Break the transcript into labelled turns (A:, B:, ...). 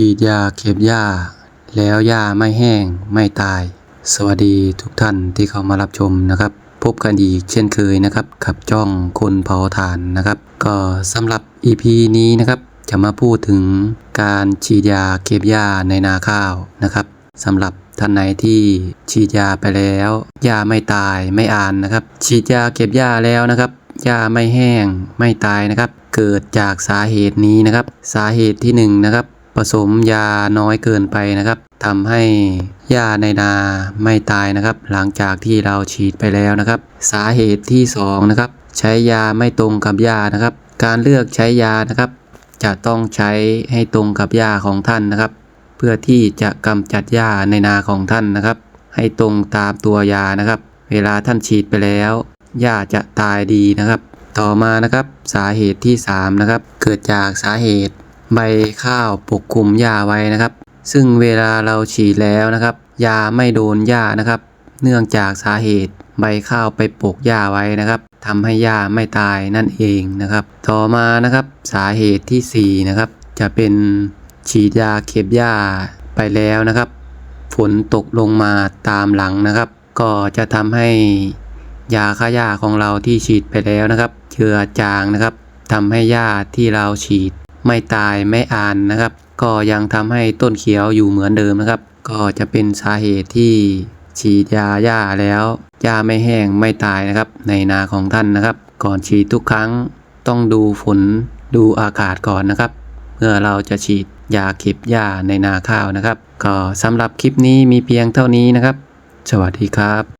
A: ฉีดยาเก็บหญ้า แล้วหญ้าไม่แห้งไม่ตาย สวัสดีทุกท่านที่เข้ามารับชมนะครับ พบกันอีกเช่นเคยนะครับกับจ้องคนเผาถ่านนะครับ ก็สำหรับ EP นี้นะครับ จะมาพูดถึงการฉีดยาเก็บหญ้าในนาข้าวนะครับสำหรับท่านไหนที่ฉีดยาไปแล้วหญ้าไม่ตายไม่อ่านนะครับ ฉีดยาเก็บหญ้าแล้วนะครับหญ้าไม่แห้งไม่ตายนะครับ เกิดจากสาเหตุนี้นะครับ สาเหตุที่หนึ่งนะครับ ผสมยาน้อยเกินไปนะครับทำให้หญ้าในนาไม่ตายนะครับ หลังจากที่เราฉีดไปแล้วนะครับ สาเหตุที่สองนะครับใช้ยาไม่ตรงกับหญ้านะครับ การเลือกใช้ยานะครับ จะต้องใช้ให้ตรงกับหญ้าของท่านนะครับ เพื่อที่จะกำจัดหญ้าในนาของท่านนะครับ ให้ตรงตามตัวยานะครับ เวลาท่านฉีดไปแล้วหญ้าจะตายดีนะครับ ต่อมานะครับ สาเหตุที่สามนะครับเกิดจากสาเหตุ ใบข้าวปกคลุมหญ้าไว้นะครับ ซึ่งเวลาเราฉีดแล้วนะครับยาไม่โดนหญ้านะครับ เนื่องจากสาเหตุใบข้าวไปปกหญ้าไว้นะครับทำให้หญ้าไม่ตายนั่นเองนะครับ ต่อมานะครับสาเหตุที่สี่นะครับจะเป็นฉีดยาเก็บหญ้าไปแล้วนะครับ ฝนตกลงมาตามหลังนะครับ ก็จะทำให้ยาฆ่าหญ้าของเราที่ฉีดไปแล้วนะครับเจือจางนะครับทำให้หญ้าที่เราฉีด ไม่ตายไม่อ่านนะครับ ก็ยังทำให้ต้นเขียวอยู่เหมือนเดิมนะครับ ก็จะเป็นสาเหตุที่ฉีดยาหญ้าแล้วหญ้าไม่แห้งไม่ตายนะครับ ในนาของท่านนะครับ ก่อนฉีดทุกครั้งต้องดูฝนดูอากาศก่อนนะครับ เมื่อเราจะฉีดยาเก็บหญ้าในนาข้าวนะครับ ก็สำหรับคลิปนี้มีเพียงเท่านี้นะครับ สวัสดีครับ